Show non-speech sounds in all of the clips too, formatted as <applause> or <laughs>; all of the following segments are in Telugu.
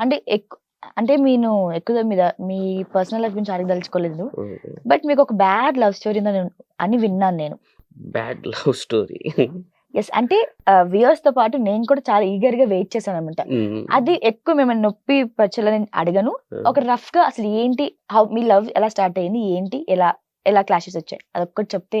అంటే ఎక్కువ అంటే నేను ఎక్కువ మీద మీ పర్సనల్ లైఫ్ గురించి అడగదలుచుకోలేదు బట్ మీకు ఒక బ్యాడ్ లవ్ స్టోరీ అని విన్నాను నేను. బ్యాడ్ లవ్ స్టోరీ ఎస్ అంటే వ్యూయర్స్తో పాటు నేను కూడా చాలా ఈగర్గా వెయిట్ చేశాను అనమాట అది ఎక్కువ మిమ్మల్ని నొప్పి పరచాలని అడగను. ఒక రఫ్గా అసలు ఏంటి హౌ మీ లవ్ ఎలా స్టార్ట్ అయింది ఏంటి ఎలా ఎలా క్లాషెస్ వచ్చాయి అదొక్కటి చెప్తే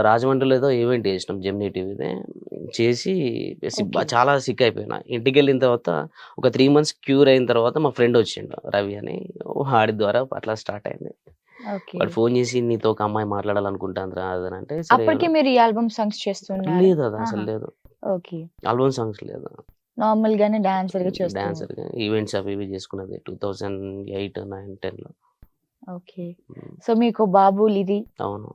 రాజమండ్రిలో ఏదో ఈవెంట్ చేసినాం జెమినీ టీవీదే చేసి. చాలా సిక్ అయిపోయినా ఇంటికి వెళ్ళిన తర్వాత ఒక త్రీ మంత్స్ క్యూర్ అయిన తర్వాత మా ఫ్రెండ్ వచ్చిండు రవి అని. వాడి ద్వారా అట్లా స్టార్ట్ అయింది. వాడు ఫోన్ చేసి నీతో ఒక అమ్మాయి మాట్లాడాలనుకుంటాను అప్పటికి మీరు ఈ ఆల్బమ్ సాంగ్స్ చేస్తున్నారు. లేదు అది అసలు. లేదు. ఓకే. ఆల్బమ్ సాంగ్స్ లేదు. నార్మల్ గానే డాన్సర్గా చేస్తున్నారు డాన్సర్ ఈవెంట్స్ అవి ఇవి చేసుకున్నది టూ థౌజండ్ ఎయిట్ నైన్ టెన్లో. ఓకే. సో మీకు ఇది అవును.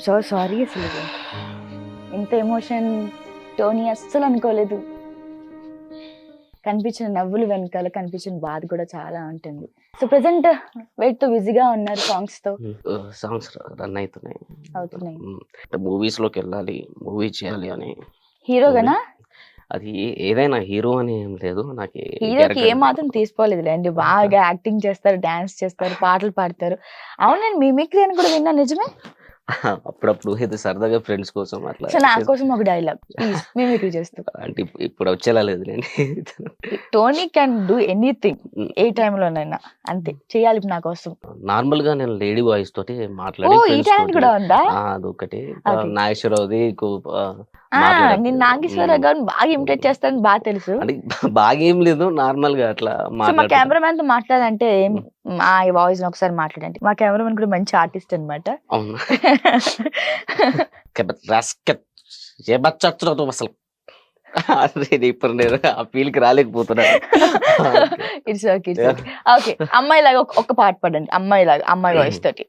ఐఎమ్ సో సారీ అసలు ఇంత ఎమోషన్ టోనీ అస్సలు అనుకోలేదు. కనిపించిన నవ్వులు వెనకాల కనిపించిన బాధ కూడా చాలా ఉంటుంది. సో ప్రెసెంట్ వెయిట్తో బిజీగా ఉన్నారు సాంగ్స్తో. సాంగ్స్ రన్ అవుతున్నాయి. అవుతున్నాయి. మూవీస్లోకి వెళ్ళాలి మూవీ చేయాలి అని. హీరోగానా అది ఏదైనా హీరో అని ఏం లేదు. నాకు హీరోకి ఏ మాత్రం తీసుకోలేదు లేండి బాగా యాక్టింగ్ చేస్తారు డాన్స్ చేస్తారు పాటలు పాడతారు. అవునండి మిమిక్రీ అని కూడా విన్నా నిజమే? అప్పుడప్పుడు ఏదో సరదాగా ఫ్రెండ్స్ కోసం అట్లా సో నా. కోసం ఒక డైలాగ్ ప్లీజ్ మిమిక్రీ చేస్తూ. అంటే ఇప్పు- ఇప్పుడు వచ్చేలా లేదు నేను టోనీ క్యాన్ డూ ఎనీథింగ్ ఏ లోనైనా అంతే చేయాలి నా కోసం. నార్మల్గా నేను లేడీ వాయిస్ తోటి మాట్లాడి ఈ టాలెంట్ కూడా ఉందా? అదొకటి. నాగేశ్వరరావుది నేను నాగేశ్వరరావు గారిని బాగా ఇమిటేట్ చేస్తాను బాగా తెలుసు. బాగా ఏం లేదు నార్మల్గా అట్లా మా. కెమెరామెన్తో మాట్లాడంటే మా వాయిస్ ఒకసారి మాట్లాడండి. మా కెమెరామెన్ కూడా మంచి ఆర్టిస్ట్ అనమాట అసలు. ఇప్పుడు నేను ఆ ఫీల్కి రాలేకపోతున్నాను ఇట్స్ <laughs> ఓకే ఓకే అమ్మాయి లాగా ఒక- పాట పాడండి. అమ్మాయి లాగా అమ్మాయి వాయిస్ తోటి.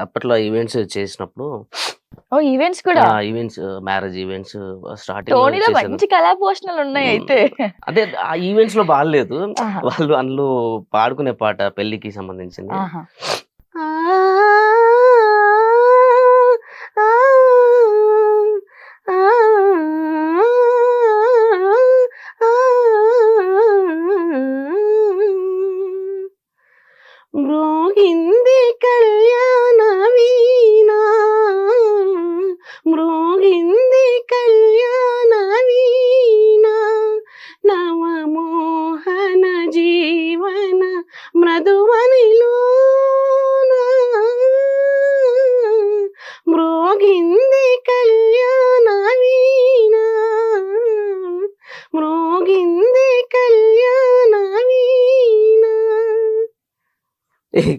అప్పట్లో ఈవెంట్స్ చేసినప్పుడు ఓ ఈవెంట్స్ కూడా? ఈవెంట్స్ మ్యారేజ్ ఈవెంట్స్ టోనీలో స్టార్టింగ్ మంచి కళా పోషణలు ఉన్నాయి అయితే. అదే ఆ ఈవెంట్స్లో బాగాలేదు. వాళ్ళు అందులో పాడుకునే పాట పెళ్ళికి సంబంధించింది.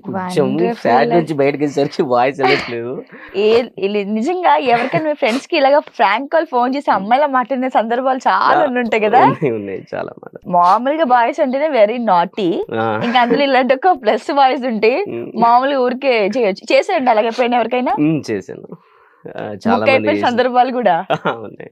కొంచెం. ఫ్యాట్ నుంచి బయటకు వచ్చేసరికి వాయిస్ <laughs> వెళ్ళట్లేదు. నిజంగా ఎవరికైనా మీ ఫ్రెండ్స్కి ఇలాగా ఫ్రాంక్ కాల్ ఫోన్ చేసి అమ్మాయిలా మాట్లాడిన సందర్భాలు చాలా ఉంటాయి కదా. ఉన్నాయి, చాలా మామూలుగా బాయ్స్ అంటేనే వెరీ నాటీ ఇంకా అందులో ఇలాంటి ఒక ప్లస్ బాయ్స్ ఉంటే మామూలుగా ఊరికే చేయొచ్చు. చేసేయండి అలాగే ఎప్పుడైనా ఎవరికైనా? చేశాను. చాలా. సందర్భాలు కూడా. <laughs> ఉన్నాయి.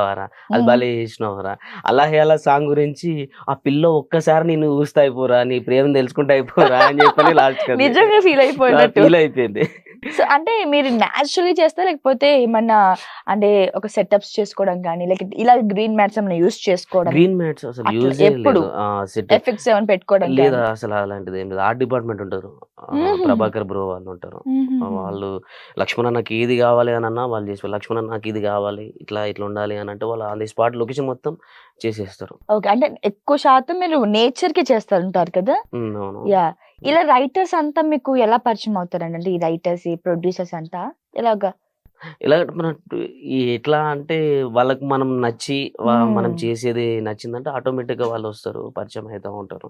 పెట్టావారా అది. భలే చేసినావురా? అలా అలా సాంగ్ గురించి ఆ పిల్ల ఒక్కసారి నేను చూస్తా అయిపోరా నీ ప్రేమ తెలుసుకుంటా అయిపోరా అని చెప్పని లాస్ట్ నిజంగా ఫీల్ అయిపోయినట్టు. ఫీల్ అయిపోయింది. సో అంటే మీరు న్యాచురల్లీ చేస్తే లేకపోతే ఏమన్నా అంటే ఒక సెటప్స్ చేసుకోవడం కానీ లేక ఇలా గ్రీన్ మ్యాట్స్ ఏమైనా యూస్ చేసుకోవడం? గ్రీన్ మ్యాట్స్ అసలు యూజ్ ఎప్పుడు? ఎఫెక్ట్స్ ఏమైనా పెట్టుకోవడం లేదా అసలు అలాంటిది ఏం లేదు. ఆర్ట్ డిపార్ట్మెంట్ ఉంటారు. ప్రభాకర్ బ్రో వాళ్ళు ఉంటారు. వాళ్ళు లక్ష్మణ నాకు ఇది కావాలి అని అన్నా వాళ్ళు చేసి లక్ష్మణ నాకు ఇది కావాలి ఇట్లా ఇట్లా ఉండాలి అని అంటే వాళ్ళు ఆన్ ది స్పాట్ లొకేషన్ మొత్తం చేసేస్తారు. ఓకే. అంటే ఎక్కువ శాతం మీరు నేచర్కి చేస్తారు ఉంటారు కదా అవును. యా. ఇలా రైటర్స్ అంతా మీకు ఎలా పరిచయం అవుతారండి? అంటే ఈ రైటర్స్ ఈ ప్రొడ్యూసర్స్ అంతా? ఎలాగా? ఎలా మన ఎట్లా అంటే వాళ్ళకి మనం నచ్చి. మనం చేసేది నచ్చిందంటే ఆటోమేటిక్గా వాళ్ళు వస్తారు పరిచయం అవుతూ ఉంటారు.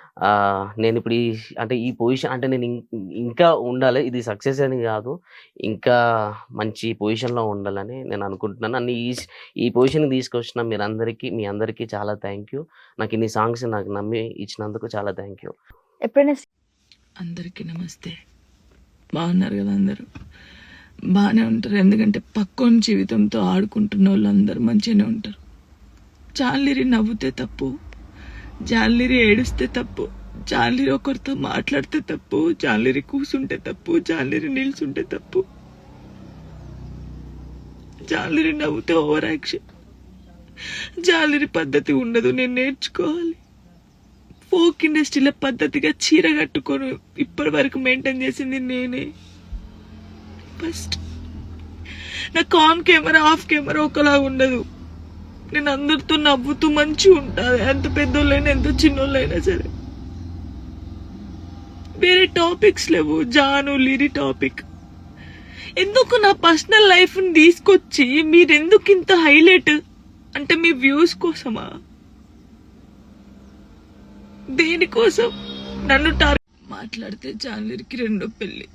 నేను ఇప్పుడు ఈ అంటే ఈ పొజిషన్ అంటే నేను ఇం- ఇంకా ఉండాలి. ఇది సక్సెస్ అని కాదు. ఇంకా మంచి పొజిషన్లో ఉండాలని నేను అనుకుంటున్నాను. నన్ను ఈ ఈ పొజిషన్కి తీసుకొచ్చిన మీరందరికీ మీ అందరికీ చాలా థ్యాంక్ యూ. నాకు ఇన్ని సాంగ్స్ నాకు నమ్మి ఇచ్చినందుకు చాలా థ్యాంక్ యూ. ఎప్పుడైనా అందరికీ నమస్తే. బాగున్నారు కదా అందరూ? బాగానే ఉంటారు. ఎందుకంటే పక్కోని జీవితంతో ఆడుకుంటున్న వాళ్ళు అందరూ మంచిగానే ఉంటారు. జాలిరి నవ్వుతే తప్పు. జాన్లీరి ఏడుస్తే తప్పు జాన్లీరి ఒకరితో మాట్లాడితే తప్పు జాన్లీరి కూసుంటే తప్పు జాన్లీరి నిల్చుంటే తప్పు. జాన్లీరి నవ్వుతే ఓవర్ యాక్షన్. జాలిరి పద్ధతి ఉండదు నేను నేర్చుకోవాలి. ఫోక్ ఇండస్ట్రీలో పద్ధతిగా చీర కట్టుకొని ఇప్పటి వరకు మెయింటైన్ చేసింది నేనే. ఫస్ట్. నా కామ్ కెమెరా ఆఫ్ కెమెరా ఒకలా ఉండదు నేను అందరితో నవ్వుతూ మంచిగా ఉంటాను ఎంత పెద్దోళ్ళైనా ఎంత చిన్నోళ్ళైనా సరే. వేరే టాపిక్స్ లేవు. జాను లిరి టాపిక్ ఎందుకు నా పర్సనల్ లైఫ్ని తీసుకొచ్చి మీరెందుకు ఇంత హైలైట్ అంటే మీ వ్యూస్ కోసమా? దేనికోసం? నన్ను టార్ మాట్లాడితే జాన్లరికి రెండో పెళ్ళి.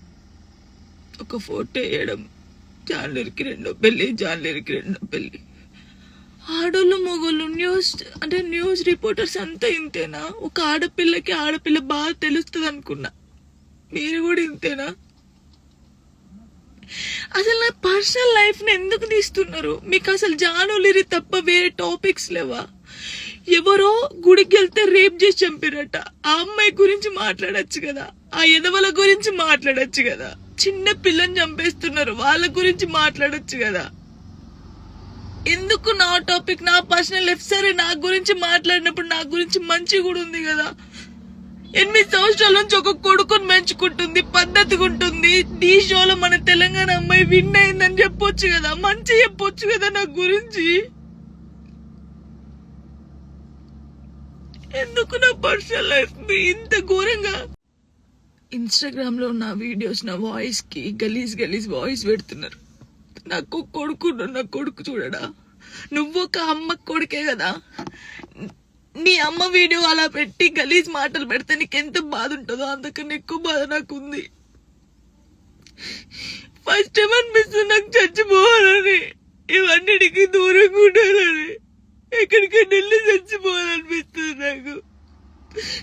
ఒక ఫోటో వేయడం జాన్లరికి రెండో పెళ్ళి జాన్లరికి రెండో పెళ్ళి. ఆడోళ్ళు మొగోళ్ళు న్యూస్ అంటే న్యూస్ రిపోర్టర్స్ అంతా ఇంతేనా? ఒక ఆడపిల్లకి ఆడపిల్ల బాగా తెలుస్తుంది అనుకున్నా మీరు కూడా ఇంతేనా? అసలు నా పర్సనల్ లైఫ్ని ఎందుకు తీస్తున్నారు? మీకు అసలు జానులిరి తప్ప వేరే టాపిక్స్ లేవా? ఎవరో గుడికి వెళ్తే రేప్ చేసి చంపిరట. ఆ అమ్మాయి గురించి మాట్లాడచ్చు కదా. ఆ ఎదవల గురించి మాట్లాడచ్చు కదా. చిన్న పిల్లని చంపేస్తున్నారు. వాళ్ళ గురించి మాట్లాడచ్చు కదా. ఎందుకు నా టాపిక్ నా పర్సనల్ లైఫ్ సరే నా గురించి మాట్లాడినప్పుడు నా గురించి మంచి కూడా ఉంది కదా. ఎనిమిది సంవత్సరాల నుంచి ఒక కొడుకుని పెంచుకుంటుంది పద్ధతిగా ఉంటుంది. ఈ షోలో మన తెలంగాణ అమ్మాయి విన్ అయిందని చెప్పొచ్చు కదా. మంచి చెప్పొచ్చు కదా నా గురించి? ఎందుకు నా పర్సనల్ లైఫ్ ఇంత ఘోరంగా? ఇన్స్టాగ్రామ్లో నా వీడియోస్ నా వాయిస్కి గలీజ్ గలీజ్ వాయిస్ పెడుతున్నారు. నాకు కొడుకు నా కొడుకు చూడడా? నువ్వు ఒక అమ్మ కొడుకే కదా? నీ అమ్మ వీడియో అలా పెట్టి గలీజ్ మాటలు పెడితే నీకు ఎంత బాధ ఉంటుందో అంతకన్నా ఎక్కువ బాధ నాకు ఉంది ఫస్ట్ టైం అనిపిస్తుంది నాకు చచ్చిపోవాలని. ఇవన్నిటికి దూరంగా ఉండాలని. ఎక్కడికైనా వెళ్ళి చచ్చిపోవాలనిపిస్తుంది నాకు.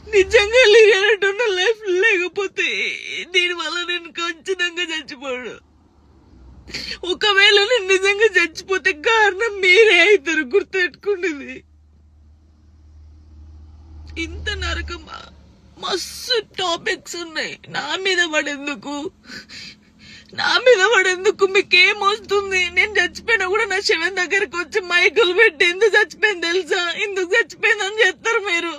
నిజంగా లేనట్టున్న లైఫ్ లేకపోతే దీనివల్ల నేను ఖచ్చితంగా చచ్చిపోడు ఒకవేళ నేను నిజంగా చచ్చిపోతే కారణం మీరే అవుతారు గుర్తెట్టుకున్నది ఇంత నరకమా మస్తు టాపిక్స్ ఉన్నాయి. నా మీద పడేందుకు? నా మీద పడేందుకు మీకేం వస్తుంది? నేను చచ్చిపోయినా కూడా నా శివన్ దగ్గరకు వచ్చి మైకులు పెట్టి ఎందుకు చచ్చిపోయింది తెలుసా? ఎందుకు చచ్చిపోయిందని చెప్తారు మీరు.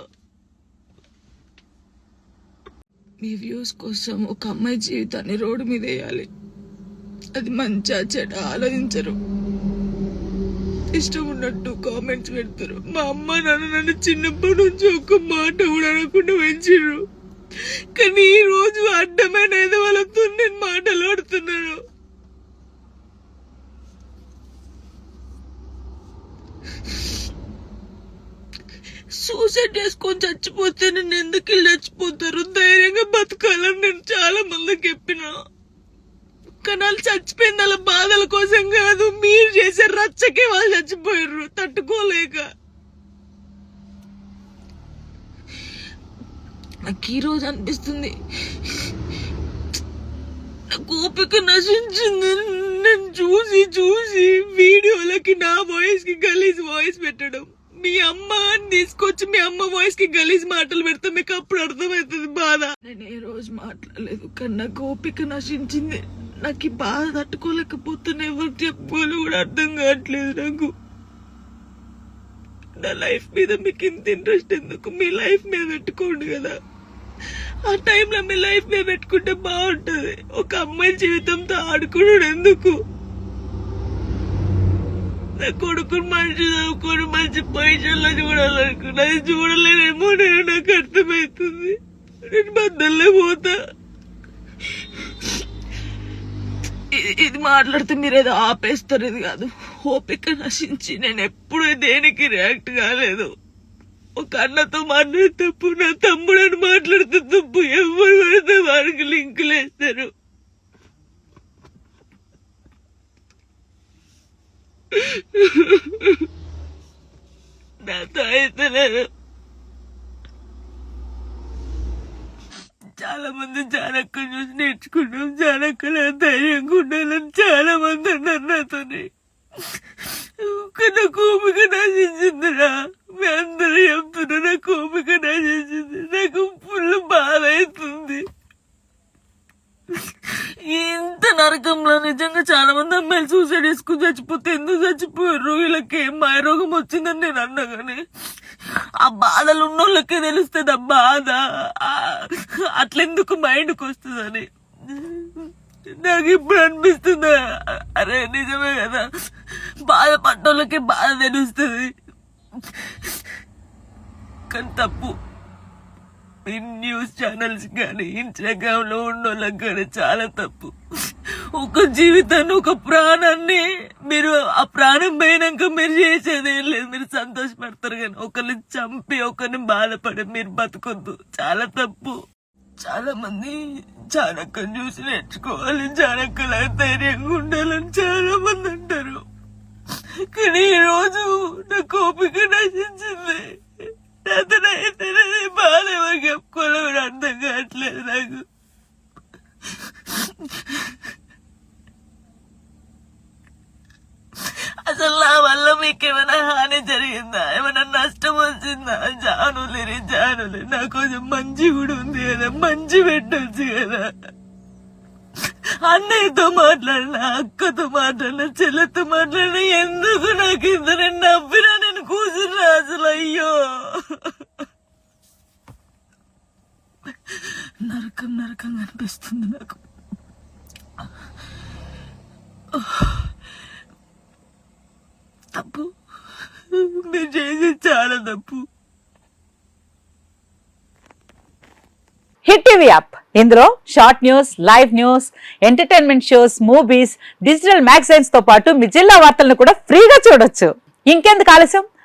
మీ వ్యూస్ కోసం ఒక అమ్మాయి జీవితాన్ని రోడ్డు మీద వేయాలి. అది మంచా చెడ ఆలోచించరు. ఇష్టం ఉన్నట్టు కామెంట్స్ పెడతారు. మా అమ్మ నాన్న నన్ను చిన్నప్పటి నుంచి ఒక్క మాట కూడా అనకుండా పెంచారు కానీ ఈ రోజు అడ్డమైన ఏదో వాళ్ళతో నేను మాటలు ఆడుతున్నాను. సూసైడ్ చేసుకొని చచ్చిపోతే నేను ఎందుకు చచ్చిపోతారు? ధైర్యంగా బతకాలని నేను చాలా మందికి చెప్పినా. కానీ వాళ్ళు చచ్చిపోయింది వాళ్ళ బాధల కోసం కాదు మీరు చేసే రచ్చకే వాళ్ళు చచ్చిపోయారు తట్టుకోలేక. నాకు ఈ రోజు అనిపిస్తుంది. నాకు ఓపిక నశించింది. నేను చూసి చూసి వీడియోలకి నా వాయిస్కి గలీజ్ వాయిస్ పెట్టడం. మీ అమ్మ అని తీసుకొచ్చి మీ అమ్మ వాయిస్కి గలీజ్ మాటలు పెడితే మీకు అప్పుడు అర్థమవుతుంది బాధ. నేను ఏ రోజు మాట్లాడలేదు కన్నా నాకు ఓపిక నశించింది. నాకు ఈ బాధ తట్టుకోలేకపోతున్నా ఎవరు చెప్పుకోవాలి కూడా అర్థం కావట్లేదు నాకు. నా లైఫ్ మీద మీకు ఇంత ఇంట్రెస్ట్ ఎందుకు? మీ లైఫ్ మీద పెట్టుకోండి కదా. ఆ టైంలో మీ లైఫ్ మీద పెట్టుకుంటే బాగుంటుంది. ఒక అమ్మాయి జీవితంతో ఆడుకున్నాడు ఎందుకు? నా కొడుకుని మంచి చదువుకొని మంచి పొజిషన్లో చూడాలనుకున్నా అది చూడలేనేమో నేను నాకు అర్థమవుతుంది. నేను బద్దల్లే పోతా. ఇది- ఇది మాట్లాడితే మీరు ఏదో ఆపేస్తారు ఇది కాదు. ఓపిక నశించి నేను ఎప్పుడు దేనికి రియాక్ట్ కాలేదు. ఒక అన్నతో మాట్లాడే తప్పు నా తమ్ముడని మాట్లాడితే తప్పు ఎవరు పడితే వారికి లింకులు వేస్తారు నాతో అయితే లేదు చాలా మంది జానక్క చూసి నేర్చుకున్నాం. జానక్కల ధైర్యంగా ఉండాలని చాలా మంది అన్నారు నాతోని. కానీ కోపిక నాశించిందిరా. నశించిందిరా మీ అందరూ చెప్తున్నా కోపిక ఓపిక నాకు ఫుల్ బాధ అవుతుంది. ఇంత నరకంలో నిజంగా చాలా మంది అమ్మాయిలు సూసైడ్ చేసుకుని చచ్చిపోతే ఎందుకు చచ్చిపోయారు? వీళ్ళకి ఏం మాయరోగం వచ్చిందని నేను అన్నగానే ఆ బాధలు ఉన్నోళ్ళకే తెలుస్తుంది ఆ బాధ అట్లెందుకు మైండ్కి వస్తుందని. నాకు ఇప్పుడు అనిపిస్తుంది అరే నిజమే కదా బాధపడ్డోళ్ళకి బాధ తెలుస్తుంది. కానీ తప్పు. ఈ న్యూస్ ఛానల్స్ కానీ ఇన్స్టాగ్రామ్లో ఉన్న ఉన్నోళ్ళకి కానీ చాలా తప్పు. ఒక జీవితాన్ని ఒక ప్రాణాన్ని మీరు ఆ ప్రాణం పోయినాక మీరు చేసేది ఏం లేదు. మీరు సంతోషపడతారు కానీ ఒకరిని చంపి ఒకరిని బాధపడి మీరు బతకొద్దు. చాలా తప్పు. చాలా మంది చాణక్యం చూసి నేర్చుకోవాలి చాణక్యలా ధైర్యంగా ఉండాలని చాలా మంది అంటారు. కానీ ఈ రోజు నాకు కోపిక నశించింది. అతనైతే బాధ ఎవరు చెప్పుకోవాలో కూడా అర్థం కావట్లేదు నాకు. అసలు నా వల్ల మీకు ఏమైనా హాని జరిగిందా? ఏమైనా నష్టం వచ్చిందా? జానులేరి జానులే. నా కొంచెం మంచి కూడా ఉంది కదా మంచి పెట్టొచ్చు కదా. అన్నయ్యతో మాట్లాడిన అక్కతో మాట్లాడిన చెల్లెతో మాట్లాడిన ఎందుకు నాకు ఇద్దరు నవ్వినా నేను కూర్చున్నా అసలు? అయ్యో! <laughs> నరకం నరకం అనిపిస్తుంది నాకు. తప్పు. మీరు చేసేది చాలా తప్పు. Hit TV app. ఇందులో short news live news entertainment shows movies digital మ్యాగజైన్స్తో పాటు మీ జిల్లా వార్తలను కూడా ఫ్రీగా చూడొచ్చు. ఇంకెందుకు ఆలస్యం?